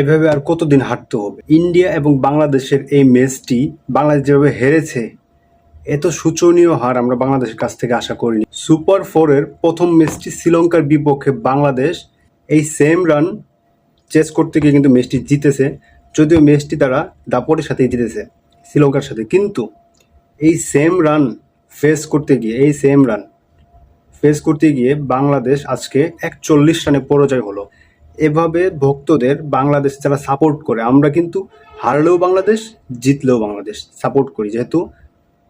এভাবে আর কতদিন হাঁটতে হবে? ইন্ডিয়া এবং বাংলাদেশের এই ম্যাচটি বাংলাদেশ যেভাবে হেরেছে, এত শোচনীয় হার আমরা বাংলাদেশের কাছ থেকে আশা করিনি। সুপার ফোরের প্রথম ম্যাচটি শ্রীলঙ্কার বিপক্ষে বাংলাদেশ এই সেম রান চেস করতে গিয়ে কিন্তু ম্যাচটি জিতেছে, যদিও ম্যাচটি তারা দাপটের সাথেই জিতেছে শ্রীলঙ্কার সাথে। কিন্তু এই সেম রান ফেস করতে গিয়ে, এই সেম রান ফেস করতে গিয়ে বাংলাদেশ আজকে একচল্লিশ রানে পরাজয় হলো। এভাবে ভক্তদের বাংলাদেশ যারা সাপোর্ট করে, আমরা কিন্তু হারলেও বাংলাদেশ, জিতলেও বাংলাদেশ সাপোর্ট করি। যেহেতু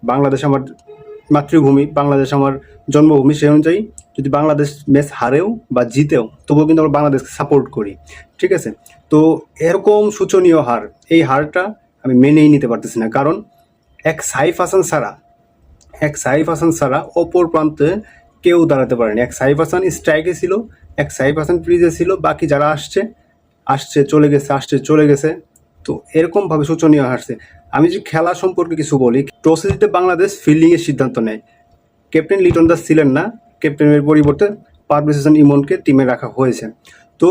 বাংলাদেশ আমার মাতৃভূমি, বাংলাদেশ আমার জন্মভূমি সেই অনুযায়ী যদি বাংলাদেশ ম্যাচ হারেও বা জিতেও, তবুও কিন্তু আমরা বাংলাদেশকে সাপোর্ট করি। ঠিক আছে? তো এরকম শোচনীয় হার, এই হারটা আমি মেনেই নিতে পারতেছি না। কারণ এক সাইফ হাসান ছাড়া, এক সাইফ হাসান সারা অপর প্রান্তে কেউ দাঁড়াতে পারেনি। এক হাসান স্ট্রাইকে ছিল, এক সাইফ হাসান ক্রিজে ছিল, বাকি যারা আসছে আসছে, চলে গেছে, আসছে, চলে গেছে। তো এরকমভাবে শোচনীয় হারছে। আমি যদি খেলা সম্পর্কে কিছু বলি টসে জিতে বাংলাদেশ ফিল্ডিংয়ের সিদ্ধান্ত নেয়। ক্যাপ্টেন লিটন দাস ছিলেন না, ক্যাপ্টেনের পরিবর্তে পারভেজ হাসান ইমনকে টিমে রাখা হয়েছে। তো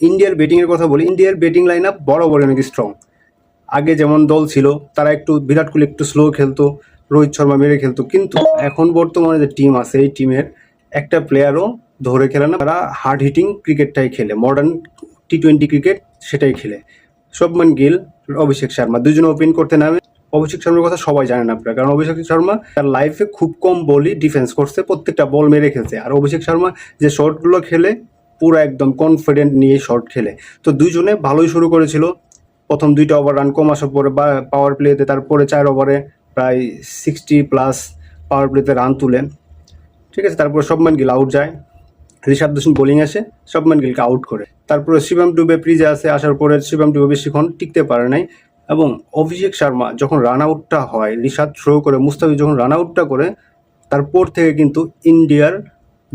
ইন্ডিয়ার ব্যাটিংয়ের কথা বলি, ইন্ডিয়ার ব্যাটিং লাইন আপ বরাবর অনেক স্ট্রং আগে যেমন দল ছিল, তারা একটু বিরাট কোহলি একটু স্লো খেলতো রোহিত শর্মা মেরে খেলতো। কিন্তু এখন বর্তমানে যে টিম আছে, এই টিমের একটা প্লেয়ারও ধরে খেলে না। তারা হার্ড হিটিং ক্রিকেটটাই খেলে। মডার্ন টি টোয়েন্টি ক্রিকেট সেটাই খেলে। শুভমান গিল, অভিষেক শর্মা দুজনে ওপেন করতে নামে। অভিষেক শর্মার কথা সবাই জানেন আপনারা। কারণ অভিষেক শর্মা তার লাইফে খুব কম বলই ডিফেন্স করছে, প্রত্যেকটা বল মেরে খেলছে। আর অভিষেক শর্মা যে শর্টগুলো খেলে, পুরো একদম কনফিডেন্ট নিয়ে শর্ট খেলে। তো দুজনে ভালোই শুরু করেছিল। প্রথম দুইটা ওভার রান কম আসার পরে পাওয়ার প্লেতে তারপরে চার ওভারে প্রায় সিক্সটি প্লাস পাওয়ার প্লেতে রান তুলেন। ঠিক আছে, তারপরে সবমান গিল আউট যায়। ঋষাব দোষণ বোলিং আসে সবমান গিলকে আউট করে। তারপরে শিবম ডুবে প্রিজে আসে আসার পরে শিবম ডুবে বেশিক্ষণ টিকতে পারে নাই। এবং অভিষেক শর্মা যখন রান আউটটা হয় ঋষাদ থ্রো করে, মুস্তাফিজ যখন রান আউটটা করে, তারপর থেকে কিন্তু ইন্ডিয়ার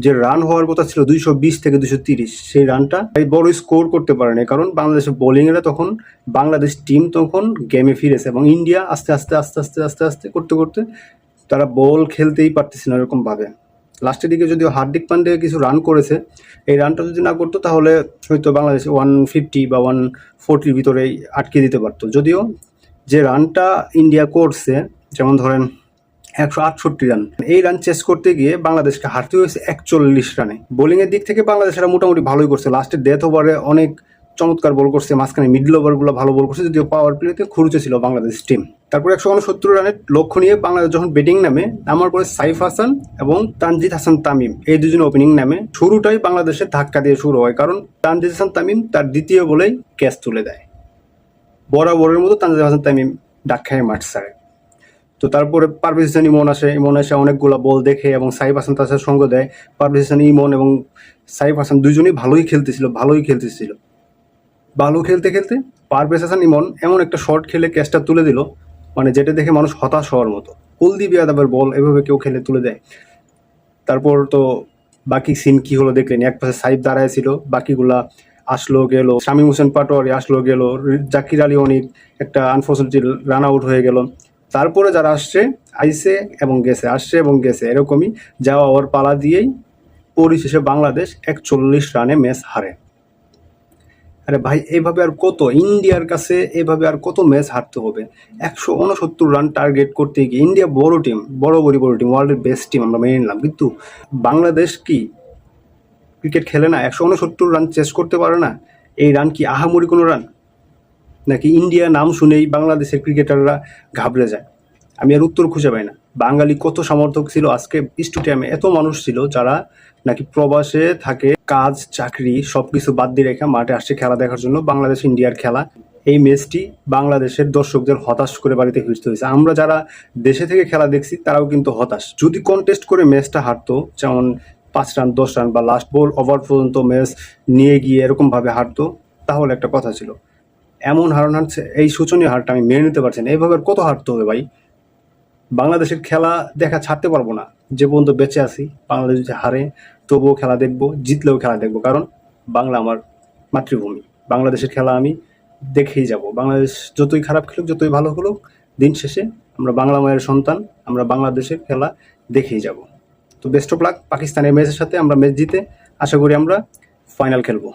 যে রান হওয়ার কথা ছিল দুইশো বিশ থেকে দুইশো তিরিশ, সেই রানটা এই বড় স্কোর করতে পারেনি। কারণ বাংলাদেশের বোলিংয়েরা তখন বাংলাদেশ টিম তখন গেমে ফিরেছে এবং ইন্ডিয়া আস্তে আস্তে আস্তে আস্তে আস্তে আস্তে করতে করতে তারা বল খেলতেই পারতেছে না এরকম ভাবে। লাস্টের দিকে যদিও হার্দিক পান্ডে কিছু রান করেছে, এই রানটা যদি না করতো তাহলে হয়তো বাংলাদেশ ওয়ান ফিফটি বা ওয়ান ফোরটির ভিতরেই আটকে দিতে পারতো। যদিও যে রানটা ইন্ডিয়া করছে, যেমন ধরেন একশো আটষট্টি রান। এই রান চেস করতে গিয়ে বাংলাদেশকে হারতে হয়েছে একচল্লিশ রানে। বোলিংয়ের দিক থেকে বাংলাদেশেরা মোটামুটি ভালোই করছে। লাস্টের ডেথ ওভারে অনেক চমৎকার বল করছে। মাঝখানে মিডল ওভারগুলো ভালো বল করছে। যদিও পাওয়ার প্লেতে খুরুচে ছিল বাংলাদেশ টিম তারপর একশো উনসত্তর রানের লক্ষ্য নিয়ে বাংলাদেশ যখন ব্যাটিং নামে, নামার পরে সাইফ হাসান এবং তানজিদ হাসান তামিম এই দুজন ওপেনিং নামে শুরুটাই বাংলাদেশের ধাক্কা দিয়ে শুরু হয়। কারণ তানজিদ হাসান তামিম তার দ্বিতীয় বলেই ক্যাচ তুলে দেয়। বরাবরের মতো তানজিদ হাসান তামিম ডাক খায় মাঠ ছাড়ে। তো তারপরে পারভেজ হোসেন ইমন আসে ইমন এসে অনেকগুলো বল দেখে এবং সাইফ হাসান তার সাথে সঙ্গ দেয়। পারভেজ হোসেন ইমন এবং সাইফ হাসান দুজনেই ভালোই খেলতেছিল ভালোই খেলতেছিল। ভালো খেলতে খেলতে পারভেজ হাসান ইমন এমন একটা শট খেলে ক্যাচটা তুলে দিল মানে যেটা দেখে মানুষ হতাশ হওয়ার মতো। কুলদীপ যাদবের বল এভাবে কেউ খেলে তুলে দেয়। তারপর তো বাকি সিন কি হলো দেখলেন? এক পাশে সাইফ দাঁড়ায় ছিল, বাকিগুলা আসলো, গেল। শামীম হোসেন পাটোয়ারি আসলো, গেল। জাকির আলী অনিক একটা আনফর্চুনেটলি রান আউট হয়ে গেল। তারপরে যারা আসছে, আইসে এবং গেছে, আসছে এবং গেছে, এরকমই যাওয়া ওর পালা দিয়েই পরিশেষে বাংলাদেশ একচল্লিশ রানে ম্যাচ হারে। আরে ভাই, এভাবে আর কত, ইন্ডিয়ার কাছে এভাবে আর কত ম্যাচ হারতে হবে? একশো উনসত্তর রান টার্গেট করতে গিয়ে ইন্ডিয়া বড় টিম, বড় বড় বড় টিম ওয়ার্ল্ডের বেস্ট টিম আমরা মেনে নিলাম। কিন্তু বাংলাদেশ কি ক্রিকেট খেলে না? একশো উনসত্তর রান চেস করতে পারে না? এই রান কি আহামরি কোনো রান? নাকি ইন্ডিয়া নাম শুনেই বাংলাদেশের ক্রিকেটাররা ঘাবড়ে যায়? আমি আর উত্তর খুঁজে পাই না। বাঙালি কত সমর্থক ছিল আজকে? স্টেডিয়ামে এত মানুষ ছিল যারা নাকি প্রবাসে থাকে, কাজ, চাকরি, সবকিছু বাদ দিয়ে রেখে মাঠে আসছে খেলা দেখার জন্য। বাংলাদেশ ইন্ডিয়ার খেলা। এই ম্যাচটি বাংলাদেশের দর্শকদের হতাশ করে বাড়িতে ফিরতে হয়েছে। আমরা যারা দেশে থেকে খেলা দেখছি, তারাও কিন্তু হতাশ। যদি কন্টেস্ট করে ম্যাচটা হারতো, যেমন পাঁচ রান, দশ রান বা লাস্ট বল ওভার পর্যন্ত ম্যাচ নিয়ে গিয়ে এরকমভাবে হারতো, তাহলে একটা কথা ছিল। এমন হার হারছে এই শোচনীয় হারটা আমি মেনে নিতে পারছি না। এইভাবে কত হারতে হবে ভাই? বাংলাদেশের খেলা দেখা ছাড়তে পারব না। যে পর্যন্ত বেঁচে আছি, বাংলাদেশ যদি হারে, তবুও খেলা দেখব, জিতলেও খেলা দেখব। কারণ বাংলা আমার মাতৃভূমি। বাংলাদেশের খেলা আমি দেখেই যাব। বাংলাদেশ যতই খারাপ খেলুক, যতই ভালো খেলুক, দিন শেষে আমরা বাংলা মায়ের সন্তান, আমরা বাংলাদেশের খেলা দেখেই যাব। তো বেস্ট অফ লাক পাকিস্তানের ম্যাচের সাথে আমরা ম্যাচ জিতে আশা করি আমরা ফাইনাল খেলব।